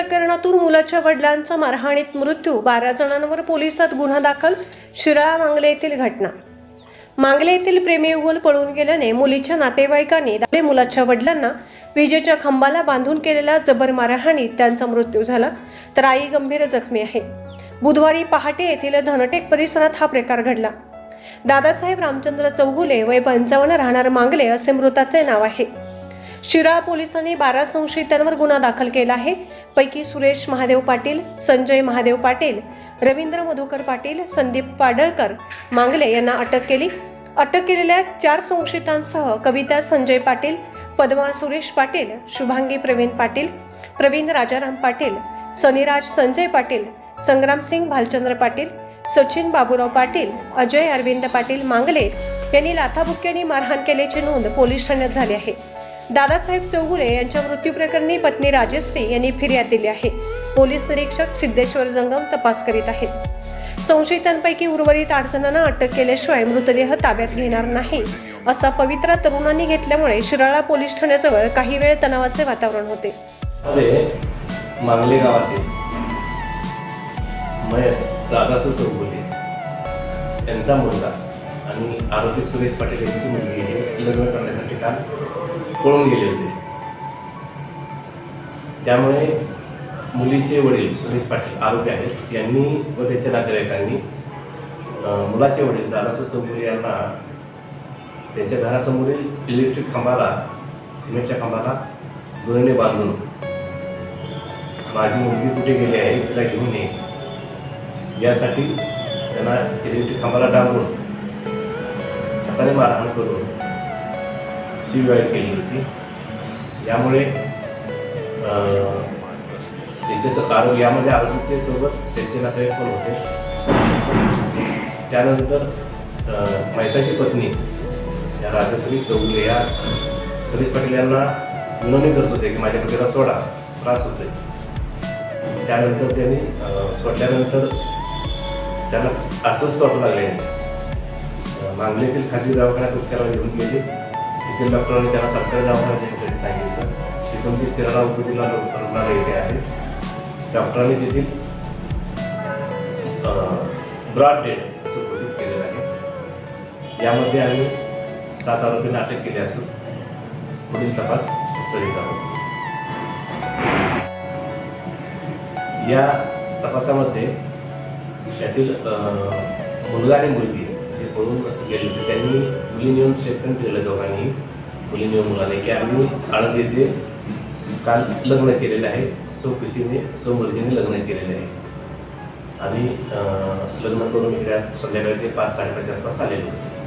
प्रकरणातून मुलाच्या वडिलांचा मारहाणीत मृत्यू बारा जणांवर पोलिसात गुन्हा दाखल शिराळा मांगले येथील घटना. मांगले येथील प्रेमीयुगल पळून गेल्याने मुलीच्या नातेवाईकांनी आपल्या मुलाच्या वडिलांना विजेच्या खांबाला बांधून केलेल्या जबर मारहाणीत त्यांचा मृत्यू झाला तर आई गंभीर जखमी आहे. बुधवारी पहाटे येथील धनटेक परिसरात हा प्रकार घडला. दादासाहेब रामचंद्र चौगुले वय पंचावन्न राहणार मांगले असे मृताचे नाव आहे. शिराळा पोलिसांनी बारा संशयितांवर गुन्हा दाखल केला आहे. पैकी सुरेश महादेव पाटील संजय महादेव पाटील रवींद्र मधुकर पाटील संदीप पाडळकर मांगले यांना अटक केली. अटक केलेल्या चार संशयितांसह कविता संजय पाटील पद्मा सुरेश पाटील शुभांगी प्रवीण पाटील प्रवीण राजाराम पाटील सनीराज संजय पाटील संग्रामसिंग भालचंद्र पाटील सचिन बाबूराव पाटील अजय अरविंद पाटील मांगले यांनी लाथाबुक्क्यांनी मारहाण केल्याची नोंद पोलीस ठाण्यात झाली आहे. दादासाहेब चौगुले यांच्या मृत्यू प्रकरणी पत्नी राजश्री यांनी फिर्याद दिली आहे. पोलीस निरीक्षक सिद्धेश्वर जंगम तपास करीत आहेत. संशयितांपैकी उर्वरित आठ जणांना अटक केल्याशिवाय मृतदेह ताब्यात घेणार नाही असा पवित्रा तरुणांनी घेतल्यामुळे शिराळा पोलीस ठाण्याजवळ काही वेळ तणावाचे वातावरण होते. मांगले गावातील मयत दादासू चौगुले यांचा मुलगा आणि आरोपी सुरेश पाटील यांची मुलगी लग्न करण्यासाठी काल पळून गेले होते. त्यामुळे मुलीचे वडील सुरेश पाटील आरोपी आहेत. यांनी व त्याच्या नातेवाईकांनी मुलाचे वडील दादासू चौधरी यांना त्यांच्या घरासमोरील इलेक्ट्रिक खांबाला सिमेंटच्या खांबाला दोरीने बांधून माझी मुलगी कुठे गेली आहे तिला घेऊन ये. यासाठी त्यांना इलेक्ट्रिक खांबाला डांबून हाताने मारहाण करून शिवगाळी केली होती. यामुळे अं, त्यांचे आरोग्य यामध्ये आरोग्याचे त्यांचे नातेवाईक पण होते. त्यानंतर मैताची पत्नी या राजश्री चौगुले या सतीश पाटील यांना विनवणी करत होते की माझ्या पतीला सोडा त्रास होते त्यानंतर त्यांनी सोडल्यानंतर त्यांना अस्वस्थ वाटू लागले. अं, मांगलेतील खाजगी दवाखान्यात उपचाराला घेऊन गेले. तिथे डॉक्टरांनी त्याला सरकारी दवाखान्यात नेण्यासाठी सांगितलं. श्रीगंधी सिराला उपजिल्हा रुग्णालय येथे आहे. डॉक्टरांनी तेथील ब्रॉड डेड असं घोषित केलेलं आहे. यामध्ये आम्ही सात आरोपींना अटक केली असून पुढील तपास करीत आहोत. या तपासामध्ये यातील मुलगा आणि मुलगी जे पळून गेले होते त्यांनी मुलीने येऊन स्टेटमेंट दिलं दोघांनी. मुली येऊन मुलाने. की आम्ही आळंद येथे काल लग्न केलेलं आहे. स्वखुशीने स्वमर्जीने लग्न केलेले आहे. आणि लग्न करून इकडे संध्याकाळी ते पाच साडेपाच आसपास आलेले होते.